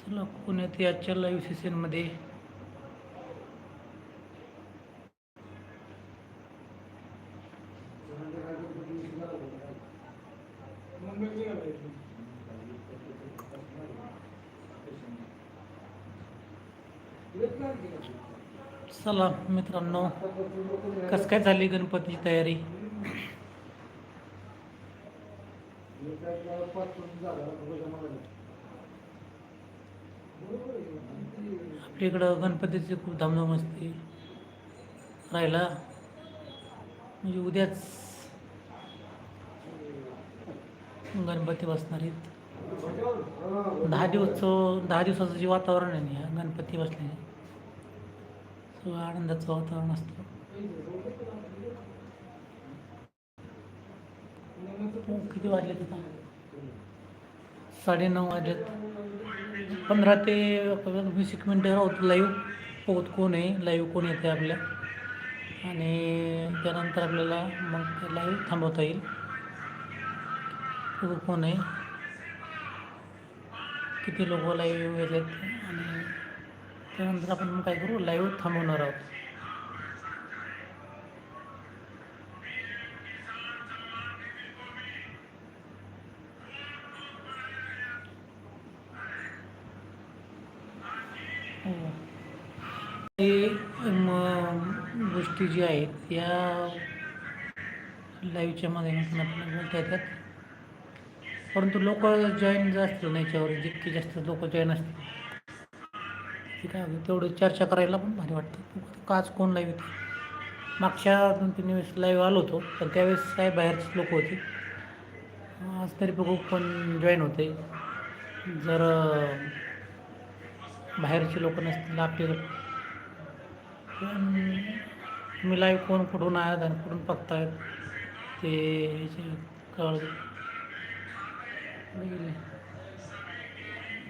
चला पुण्यात आजच्या लाईव्ह सेशनमध्ये चला मित्रांनो कस काय झाली गणपतीची तयारी? आपल्या इकडं गणपतीची खूप धामधाम असते. राहिला. म्हणजे उद्याच गणपती बसणार आहेत. दहा दिवस दहा दिवसाचं जे वातावरण आहे ना गणपती बसल्याने सगळं आनंदाचं वातावरण असतं. किती वाजले आता? साडेनऊ वाजलेत. पंधरा ते वीस एक मिनटं राहतो लाईव्ह पोहत कोण आहे? लाईव्ह कोण येते आपल्या? आणि त्यानंतर आपल्याला मग लाईव्ह थांबवता येईल. कोण आहे? किती लोक लाईव्ह येतात आणि त्यानंतर आपण मग काय करू? लाईव्ह थांबवणार आहोत. गोष्टी ज्या आहेत या लाईव्हच्या माध्यमातून आपल्याला बोलता येतात. परंतु लोक जॉईन जास्त नाही याच्यावर जितके जास्त लोक जॉईन असतील. ते काय होतं तेवढं चर्चा करायला पण भारी वाटतं. काच कोण लाईव्ह येते मागच्या दोन तीन वेळेस लाईव्ह आलो होतो तर त्यावेळेस काय बाहेरचे लोक होते. आज तरी बघू पण जॉईन होते जर बाहेरचे लोक नसतील आपले पण तुम्ही लाईव्ह कोण कुठून आहात आणि कुठून बघतायत? ते कळ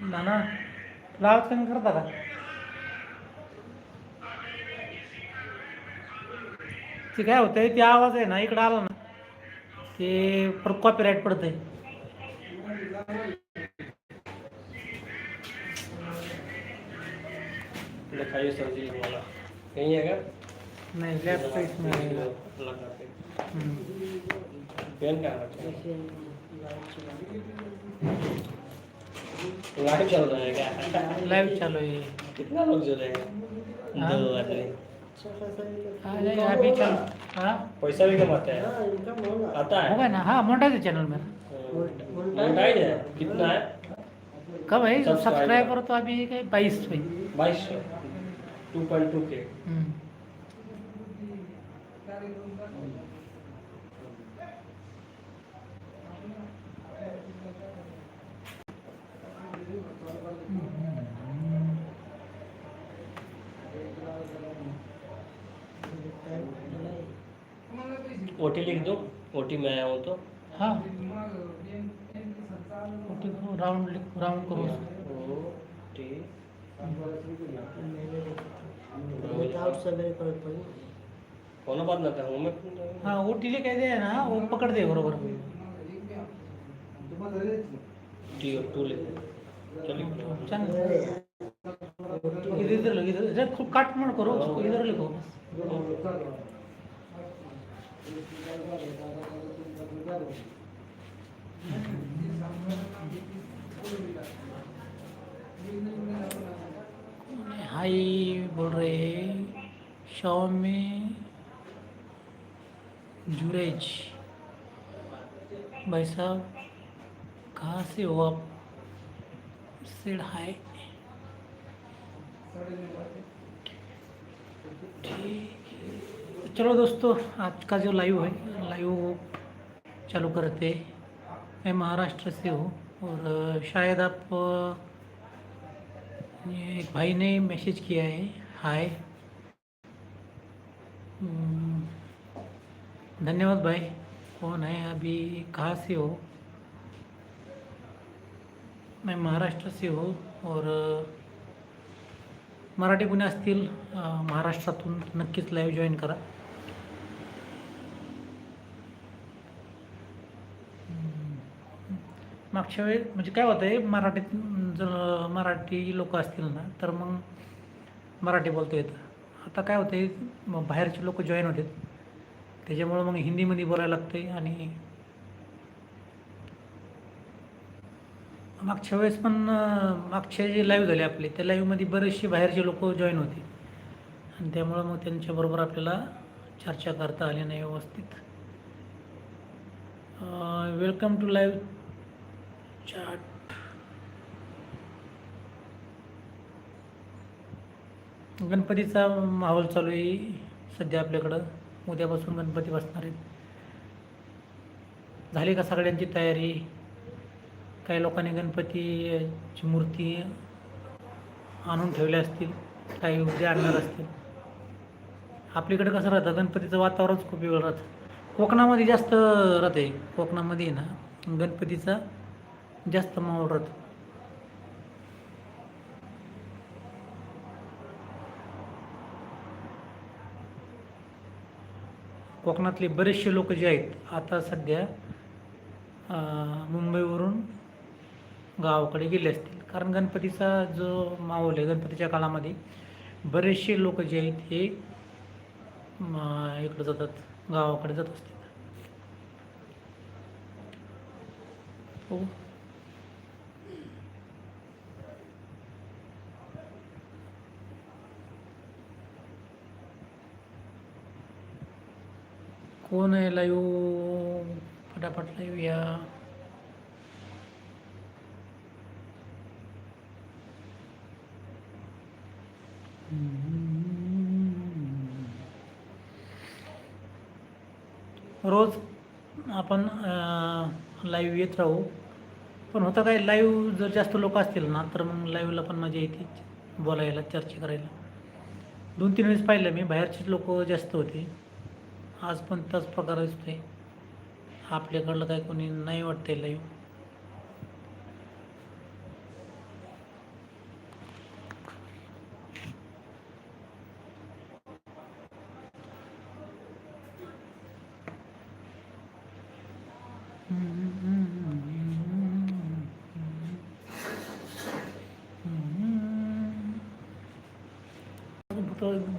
नाना लाव आवाज कमी करता का? ते काय होतंय ते आवाज आहे ना इकडं आला ना ते परत कॉपीराईट पडतंय. दिखाइए काही आहे का? नाही लेफ़्ट साइड में रहेगा लगा के हम्म. पेन कहाँ रखे हैं? लाइव चल रहा है क्या? लाईव्ह चालू आहे कितना लोग जुड़े हैं हाँ। दो आदमी। अभी चल। हाँ? पैसा भी कमाते हैं। आता है? होगा ना? हाँ मोटा है चैनल मेरा। मोटाइज है? कितना है? कब है? सब्सक्राइबर तो अभी है बाईस बाईस टू पॉइंट टू के। ओ टी लिख दूँ ओ टी में आया हूँ तो। हाँ। राउंड राउंड करो ओ टी कौन बात ना हूँ मैं हाँ। वो टीले कहते हैं ना वो पकड़ दे बरोबर। टी और टू लिख चलिए चल। इधर इधर इधर इधर खूब काट मत करो उसको इधर लिखो। हाय, बोल रहे शाओमी जुरेज। भाई साहब, कहाँ से हो आप? Said hi. ठीक है। चलो दोस्तों आज का जो लाइव है लाइव चालू करते मैं महाराष्ट्र से हूँ और शायद आप एक भाई ने मैसेज किया है। हाय धन्यवाद भाई कौन है? अभी कहाँ से हो? मैं महाराष्ट्र से हूँ और मराठी कुणी असतील महाराष्ट्रातून नक्कीच लाईव्ह जॉईन करा. मागच्या वेळेस म्हणजे काय होतं आहे मराठीत जर मराठी लोक असतील ना तर मग मराठी बोलता येतं. आता काय होतं आहे बाहेरचे लोक जॉईन होतात. त्याच्यामुळं मग हिंदीमध्ये बोलायला लागते आणि मागच्या वेळेस पण मागच्या जे लाईव्ह झाले आपले त्या लाईव्हमध्ये बरेचसे बाहेरचे लोक जॉईन होते. आणि त्यामुळं मग त्यांच्याबरोबर आपल्याला चर्चा करता आली नाही व्यवस्थित. वेलकम टू लाईव्ह चाट गणपतीचा माहोल चालू आहे सध्या आपल्याकडं. उद्यापासून गणपती बसणार आहेत. झाली का सगळ्यांची तयारी? काही लोकांनी गणपतीची मूर्ती आणून ठेवल्या असतील. काही उद्या आणणार असतील. आपल्याकडे कसं राहतं? गणपतीचं वातावरणच खूप वेगळं राहतं. कोकणामध्ये जास्त राहते. कोकणामध्ये ना गणपतीचा जास्त माहोल राहतो कोकणातले बरेचसे लोक जे आहेत आता सध्या मुंबईवरून गावाकडे गेले असतील. कारण गणपतीचा जो माहोल आहे गणपतीच्या काळामध्ये बरेचसे लोक जे आहेत हे इकडे इकडं जातात गावाकडे जात असतील. हो. कोण आहे लाईव्ह फटाफट लाईव्ह या रोज आपण लाईव्ह येत राहू. पण होतं काय लाईव्ह जर जास्त लोक असतील ना तर मग लाईव्हला पण मजा येते बोलायला चर्चा करायला. दोन तीन वेळेस पाहिलं मी बाहेरचेच लोक जास्त होते. आज पण त्याच प्रकार असते आपल्याकडलं काय कोणी नाही वाटते लाईव्ह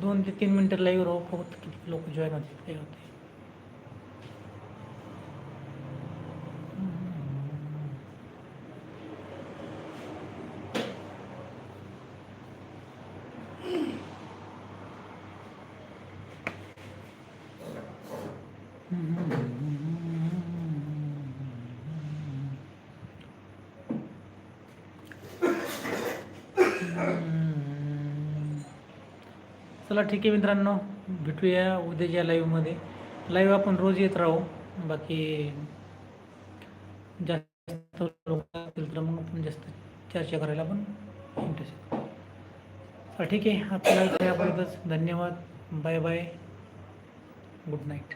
दोन ते तीन मिनटं लाईव्ह राहू फक्त किती लोक जॉईन होते. काय होते चला ठीक आहे मित्रांनो. भेटूया उद्याच्या लाईव्हमध्ये लाईव्ह आपण रोज येत राहू. बाकी जास्त लोक असतील तर मग आपण जास्त चर्चा करायला पण इंटरेस्ट चला ठीक आहे. आपल्याला यापर्यंतच धन्यवाद. Bye bye good night